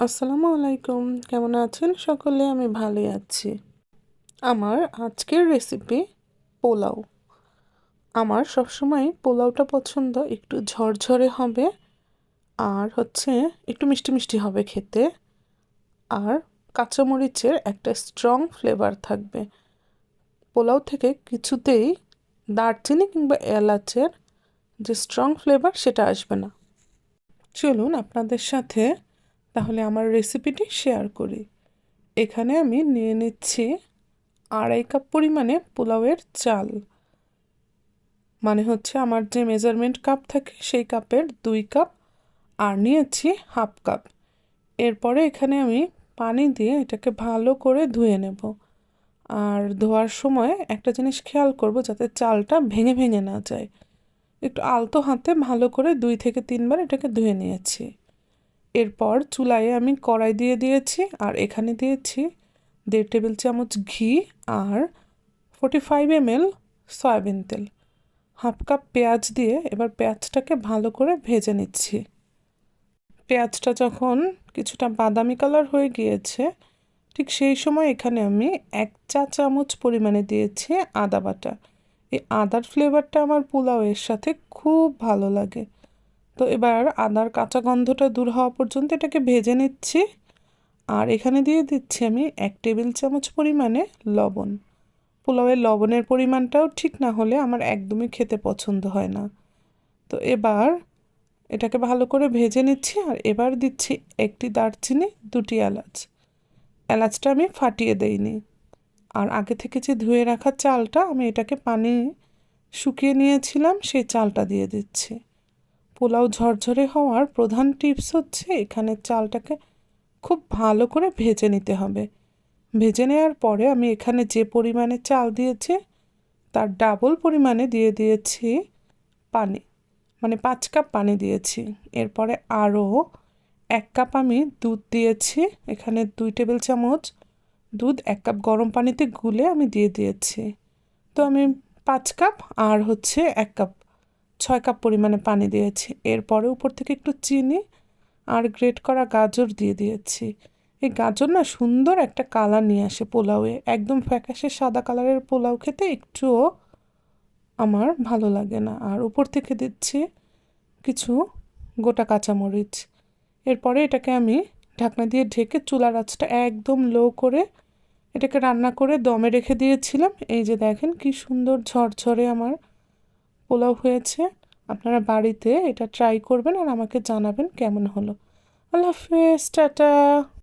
আসসালামু আলাইকুম। কেমন আছেন সকলে? আমি ভালোই আছি। আমার আজকের রেসিপি পোলাও। আমার সবসময় পোলাওটা পছন্দ, একটু ঝরঝরে হবে আর হচ্ছে একটু মিষ্টি মিষ্টি হবে খেতে। আর কাঁচামরিচের একটা স্ট্রং ফ্লেভার থাকবে। পোলাও থেকে কিছুতেই দারচিনি কিংবা এলাচের যে স্ট্রং ফ্লেভার সেটা আসবে না। চলুন আপনাদের সাথে তাহলে আমার রেসিপিটি শেয়ার করি। এখানে আমি নিয়ে নিচ্ছি আড়াই কাপ পরিমাণে পোলাওয়ের চাল। মানে হচ্ছে আমার যে মেজারমেন্ট কাপ থাকে, সেই কাপের দুই কাপ আর নিয়েছি হাফ কাপ এরপরে এখানে আমি পানি দিয়ে এটাকে ভালো করে ধুয়ে নেব। আর ধোয়ার সময় একটা জিনিস খেয়াল করব যাতে চালটা ভেঙে ভেঙে না যায়। একটু আলতো হাতে ভালো করে দুই থেকে তিনবার এটাকে ধুয়ে নিয়েছি। এরপর চুলায় আমি কড়াই দিয়ে দিয়েছি আর এখানে দিয়েছি দেড় টেবিল চামচ ঘি আর forty five M L soybean তেল। হাফ কাপ পেঁয়াজ দিয়ে এবার পেঁয়াজটাকে ভালো করে ভেজে নিচ্ছি। পেঁয়াজটা যখন কিছুটা বাদামি কালার হয়ে গিয়েছে, ঠিক সেই সময় এখানে আমি এক চা চামচ পরিমাণে দিয়েছি আদা বাটা। এই আদার ফ্লেভারটা আমার পোলাওয়ের সাথে খুব ভালো লাগে। তো এবার আদার কাঁচা গন্ধটা দূর হওয়া পর্যন্ত এটাকে ভেজে নিচ্ছি। আর এখানে দিয়ে দিচ্ছি আমি এক টেবিল চামচ পরিমাণে লবণ। পোলাওয়ের লবণের পরিমাণটাও ঠিক না হলে আমার একদমই খেতে পছন্দ হয় না। তো এবার এটাকে ভালো করে ভেজে নিচ্ছি আর এবার দিচ্ছি একটি দারচিনি, দুটি এলাচ। এলাচটা আমি ফাটিয়ে দেইনি। আর আগে থেকে যে ধুয়ে রাখা চালটা আমি এটাকে পানি শুকিয়ে নিয়েছিলাম, সেই চালটা দিয়ে দিচ্ছি। পোলাও ঝরঝরে হওয়ার প্রধান টিপস হচ্ছে এখানে চালটাকে খুব ভালো করে ভেজে নিতে হবে। ভেজে নেওয়ার পরে আমি এখানে যে পরিমাণে চাল দিয়েছি, তার ডাবল পরিমাণে দিয়ে দিয়েছি পানি মানে পাঁচ কাপ পানি দিয়েছি। এরপরে আরও এক কাপ আমি দুধ দিয়েছি, এখানে দুই টেবিল চামচ দুধ, এক কাপ গরম পানিতে গুলে আমি দিয়ে দিয়েছি। তো আমি পাঁচ কাপ আর হচ্ছে এক কাপ ছয় কাপ পরিমাণে পানি দিয়েছি। এরপরে উপর থেকে একটু চিনি আর গ্রেট করা গাজর দিয়ে দিয়েছি। এই গাজর না সুন্দর একটা কালার নিয়ে আসে পোলাওয়ে। একদম ফ্যাকাশে সাদা কালারের পোলাও খেতে একটুও আমার ভালো লাগে না। আর উপর থেকে দিচ্ছি কিছু গোটা কাঁচামরিচ। এরপরে এটাকে আমি ঢাকনা দিয়ে ঢেকে চুলার আঁচটা একদম লো করে এটাকে রান্না করে দমে রেখে দিয়েছিলাম। এই যে দেখেন কি সুন্দর ঝরঝরে আমার পোলাও হয়েছে, আপনারা বাড়িতে এটা ট্রাই করবেন আর আমাকে জানাবেন কেমন হলো। আল্লাহ হাফেজ, টাটা।